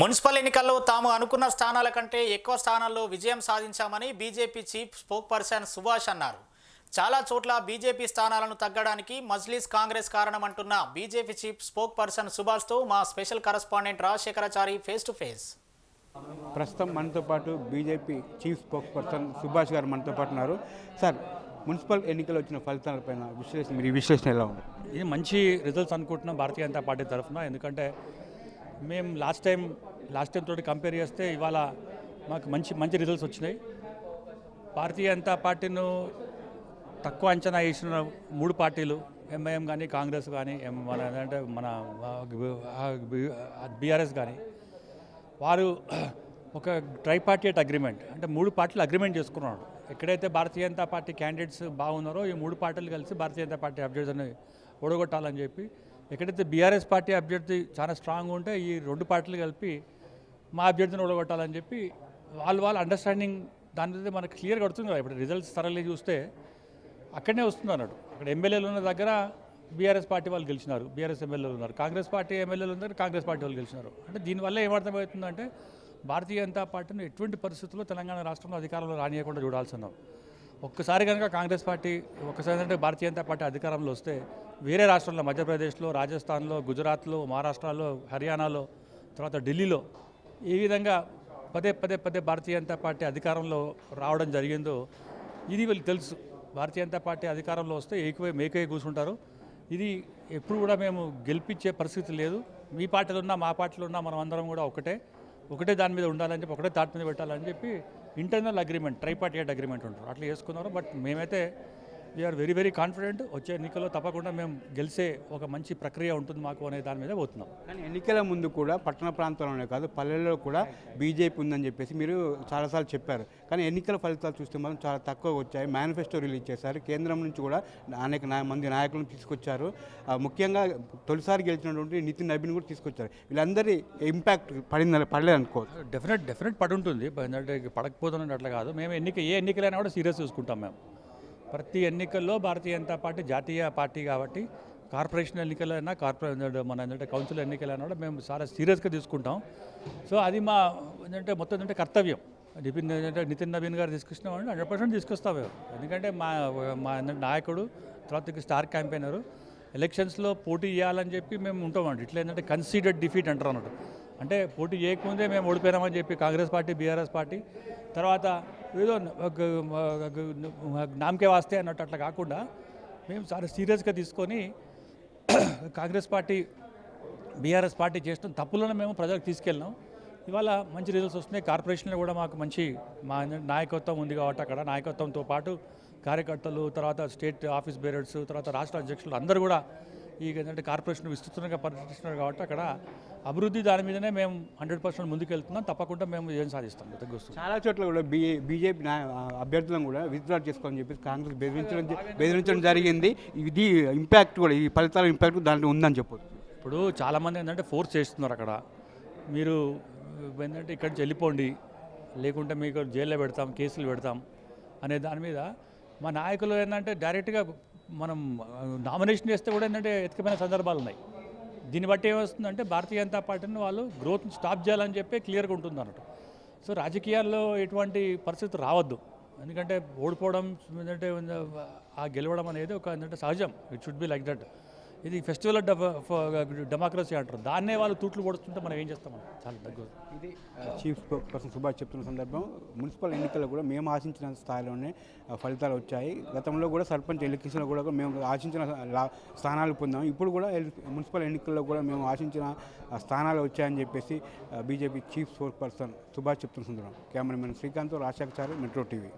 Municipal ఎన్నికల్లో తాము అనుకున్న స్థానాల కంటే ఎక్కువ స్థానాల్లో విజయం సాధించామని BJP chief spoke person Subhash అన్నారు. చాలా చోట్ల బీజేపీ స్థానాలను తగ్గడానికి మజ్లీస్ కాంగ్రెస్ కారణమంటున్న బీజేపీ చీఫ్ స్పోక్ పర్సన్ సుభాష్తో మా special correspondent Rajasekharachari face to face. ప్రస్తుతం మనతో పాటు BJP chief spokesperson Subhash garu మనతో పాటు ఉన్నారు. సార్ మున్సిపల్ ఎన్నికలు వచ్చిన ఫలితాలపైన విశ్లేషణ మీరు విశ్లేషణ ఎలా ఉంది? ఇది మంచి రిజల్ట్స్ అనుకుంటున్నాం భారతీయ జనతా పార్టీ తరఫున. ఎందుకంటే మేము లాస్ట్ టైం లాస్ట్ టైం తోటి కంపేర్ చేస్తే ఇవాళ మాకు మంచి మంచి రిజల్ట్స్ వచ్చినాయి. భారతీయ జనతా పార్టీను తక్కువ అంచనా వేసిన మూడు పార్టీలు ఎంఐఎం కానీ కాంగ్రెస్ కానీ ఎం మన అంటే మన బీఆర్ఎస్ కానీ వారు ఒక ట్రైపార్టీట్ అగ్రిమెంట్ అంటే మూడు పార్టీలు అగ్రిమెంట్ చేసుకున్నాడు ఎక్కడైతే భారతీయ జనతా పార్టీ క్యాండిడేట్స్ బాగున్నారో ఈ మూడు పార్టీలు కలిసి భారతీయ జనతా పార్టీ అభ్యర్థులను ఓడగొట్టాలని చెప్పి ఎక్కడైతే బీఆర్ఎస్ పార్టీ అభ్యర్థి చాలా స్ట్రాంగ్ ఉంటే ఈ రెండు పార్టీలు కలిపి మా అభ్యర్థిని ఓడగొట్టాలని చెప్పి వాళ్ళు వాళ్ళ అండర్స్టాండింగ్ దాని మీద మనకు క్లియర్ కడుతుంది కదా. ఇప్పుడు రిజల్ట్స్ థరలీ చూస్తే అక్కడనే వస్తుంది అన్నాడు. అక్కడ ఎమ్మెల్యేలు ఉన్న దగ్గర బీఆర్ఎస్ పార్టీ వాళ్ళు గెలిచినారు. బీఆర్ఎస్ ఎమ్మెల్యేలు ఉన్నారు. కాంగ్రెస్ పార్టీ ఎమ్మెల్యేలు ఉన్నారు. కాంగ్రెస్ పార్టీ వాళ్ళు గెలిచినారు. అంటే దీనివల్ల ఏమర్థమవుతుందంటే భారతీయ జనతా పార్టీని ఎటువంటి పరిస్థితుల్లో తెలంగాణ రాష్ట్రంలో అధికారంలో రానియకుండా చూడాల్సి ఉన్నాం. ఒక్కసారి కనుక కాంగ్రెస్ పార్టీ ఒక్కసారి అంటే భారతీయ జనతా పార్టీ అధికారంలో వస్తే వేరే రాష్ట్రంలో మధ్యప్రదేశ్లో రాజస్థాన్లో గుజరాత్లో మహారాష్ట్రలో హర్యానాలో తర్వాత ఢిల్లీలో ఈ విధంగా పదే పదే పదే భారతీయ జనతా పార్టీ అధికారంలో రావడం జరిగిందో ఇది వీళ్ళకి తెలుసు. భారతీయ జనతా పార్టీ అధికారంలో వస్తే ఏకవై మేకై కూర్చుంటారు. ఇది ఎప్పుడు కూడా మేము గెలిపించే పరిస్థితి లేదు. మీ పార్టీలో ఉన్నా మా పార్టీలో ఉన్నా మనం అందరం కూడా ఒకటే ఒకటే దాని మీద ఉండాలని చెప్పి ఒకటే తాట్ మీద పెట్టాలని చెప్పి ఇంటర్నల్ అగ్రిమెంట్ ట్రైపార్టీట్ అగ్రిమెంట్ ఉంటారు అట్లా చేసుకున్నారు. బట్ మేమైతే వీఆర్ వెరీ వెరీ కాన్ఫిడెంట్ వచ్చే ఎన్నికల్లో తప్పకుండా మేము గెలిచే ఒక మంచి ప్రక్రియ ఉంటుంది మాకు అనే దాని మీద పోతున్నాం. కానీ ఎన్నికల ముందు కూడా పట్టణ ప్రాంతాల్లోనే కాదు పల్లెల్లో కూడా బీజేపీ ఉందని చెప్పేసి మీరు చాలాసార్లు చెప్పారు. కానీ ఎన్నికల ఫలితాలు చూస్తే మాత్రం చాలా తక్కువ వచ్చాయి. మేనిఫెస్టో రిలీజ్ చేశారు. కేంద్రం నుంచి కూడా అనేక మంది నాయకులను తీసుకొచ్చారు. ముఖ్యంగా తొలిసారి గెలిచినటువంటి నితిన్ నబీన్ కూడా తీసుకొచ్చారు. వీళ్ళందరి ఇంపాక్ట్ పడిందని పడలేదు అనుకోవచ్చు? డెఫినెట్ డెఫినెట్ పడి ఉంటుంది. పడకపోతున్నట్టు అట్లా కాదు. మేము ఎన్నిక ఏ ఎన్నికలైనా కూడా సీరియస్ చూసుకుంటాం మేము. ప్రతి ఎన్నికల్లో భారతీయ జనతా పార్టీ జాతీయ పార్టీ కాబట్టి కార్పొరేషన్ ఎన్నికలైనా కార్పొరేట్ మన ఏంటంటే కౌన్సిల్ ఎన్నికలైనా కూడా మేము చాలా సీరియస్గా తీసుకుంటాం. సో అది మా ఏంటంటే మొత్తం ఏంటంటే కర్తవ్యం. నితిన్ ఏంటంటే నితిన్ నవీన్ గారు తీసుకొచ్చినామంటే హండ్రెడ్ పర్సెంట్ తీసుకొస్తాం ఎందుకంటే మా మా నాయకుడు తర్వాత స్టార్ క్యాంపెయినరు. ఎలక్షన్స్లో పోటీ చేయాలని చెప్పి మేము ఉంటామండి ఇట్లా ఏంటంటే కన్సీడెడ్ డిఫీట్ అంటారు అన్నట్టు అంటే పోటీ చేయకముందే మేము ఓడిపోయినామని చెప్పి కాంగ్రెస్ పార్టీ బీఆర్ఎస్ పార్టీ తర్వాత ఏదో నామకే వాస్తే అన్నట్టు అట్లా కాకుండా మేము చాలా సీరియస్గా తీసుకొని కాంగ్రెస్ పార్టీ బీఆర్ఎస్ పార్టీ చేసిన తప్పులను మేము ప్రజలకు తీసుకెళ్ళినాం. ఇవాళ మంచి రిజల్ట్స్ వస్తున్నాయి. కార్పొరేషన్లో కూడా మాకు మంచి మా నాయకత్వం ఉంది కాబట్టి అక్కడ నాయకత్వంతో పాటు కార్యకర్తలు తర్వాత స్టేట్ ఆఫీస్ బేరర్స్ తర్వాత రాష్ట్ర అధ్యక్షులు అందరూ కూడా ఈ ఏంటంటే కార్పొరేషన్ విస్తృతంగా పరిరక్షిస్తున్నారు కాబట్టి అక్కడ అభివృద్ధి దాని మీదనే మేము హండ్రెడ్ పర్సెంట్ ముందుకెళ్తున్నాం. తప్పకుండా మేము ఏం సాధిస్తాం. తగ్గుస్తుంది చాలా చోట్ల కూడా బీ బీజేపీ అభ్యర్థులను కూడా విత్డ్రా చేసుకోని చెప్పి కాంగ్రెస్ బెదిరించడం బెదిరించడం జరిగింది. ఇది ఇంపాక్ట్ కూడా ఈ ఫలితాల ఇంపాక్ట్ దాంట్లో ఉందని చెప్పొచ్చు. ఇప్పుడు చాలామంది ఏంటంటే ఫోర్స్ చేస్తున్నారు అక్కడ. మీరు ఏంటంటే ఇక్కడి నుంచి వెళ్ళిపోండి. లేకుంటే మీకు జైల్లో పెడతాం కేసులు పెడతాం అనే దాని మీద మా నాయకులు ఏంటంటే డైరెక్ట్గా మనం నామినేషన్ చేస్తే కూడా ఏంటంటే ఎత్తుకపోయిన సందర్భాలు ఉన్నాయి. దీన్ని బట్టి ఏమొస్తుందంటే భారతీయ జనతా పార్టీని వాళ్ళు గ్రోత్ స్టాప్ చేయాలని చెప్పి క్లియర్గా ఉంటుంది అన్నట్టు సో రాజకీయాల్లో ఎటువంటి పరిస్థితి రావద్దు. ఎందుకంటే ఓడిపోవడం ఏంటంటే ఆ గెలవడం అనేది ఒక ఏంటంటే సహజం. It should be like that ఇది ఫెస్టివల్ ఆఫ్ డెమోక్రసీ అంటారు. దాన్నే వాళ్ళు తూట్లు పొడుస్తుంటే మనం ఏం చేస్తాం చాలా తగ్గు ఇది చీఫ్ పర్సన్ సుభాష్ చెప్తున్న సందర్భం. మున్సిపల్ ఎన్నికల్లో కూడా మేము ఆశించిన స్థాయిలోనే ఫలితాలు వచ్చాయి. గతంలో కూడా సర్పంచ్ ఎలక్షన్లో కూడా మేము ఆశించిన స్థానాలు పొందాము ఇప్పుడు కూడా ఎల్- మున్సిపల్ ఎన్నికల్లో కూడా మేము ఆశించిన స్థానాలు వచ్చాయని చెప్పేసి BJP chief spoke person Subhash చెప్తున్న సందర్భం. Cameraman Srikanth Rajasekhar metro TV.